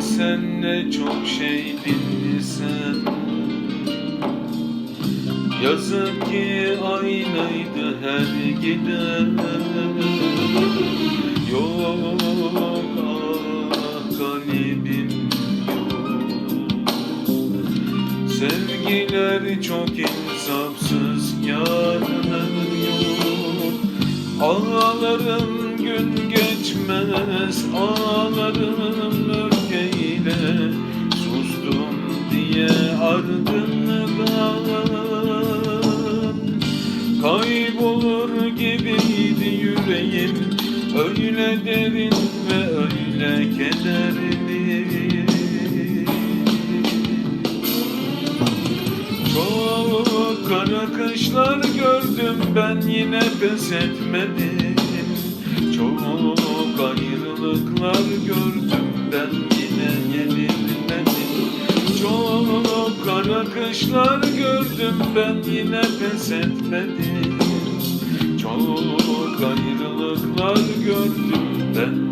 Bilsen ne çok şey bilsen Yazık ki aynıydı her giden. Yok ah kalbim yok. Sevgiler çok insafsız yarın yok Ağlarım gün geçmez Ağlarım öfkeyle Sustum diye ardından Kaybolur gibiydi yüreğim Öyle derin ve öyle kederli. Çok kara kışlar gördüm ben yine pes etmedim. Çok ayrılıklar gördüm ben Çok kara kışlar gördüm ben yine pes etmedim. Çok ayrılıklar gördüm ben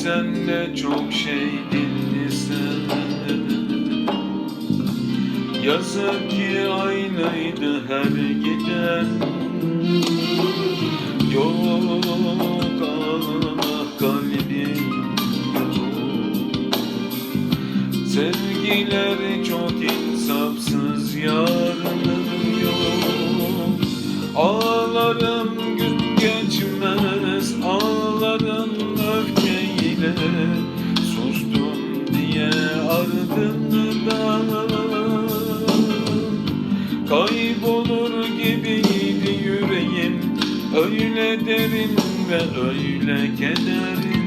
Bilsen ne çok şey dinlesen Yazık ki aynıydı her giden Yok ah kalbim. Sevgiler çok insafsız yarınım yok. Ağlarım Kaybolur gibiydi yüreğim. Öyle derin ve öyle kederli.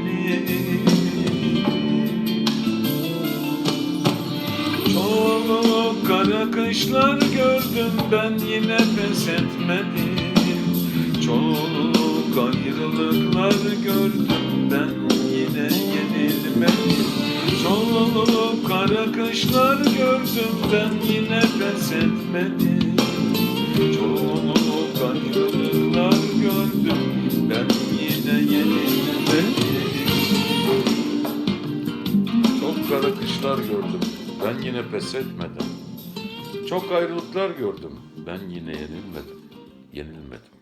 Çok kara kışlar gördüm ben yine pes etmedim. Çok ayrılıklar gördüm Çok kara kışlar gördüm ben yine pes etmedim Çok ayrılıklar gördüm ben yine yenilmedim Çok kara kışlar gördüm. Ben yine pes etmedim. Çok ayrılıklar gördüm. Ben yine yenilmedim. Yenilmedim.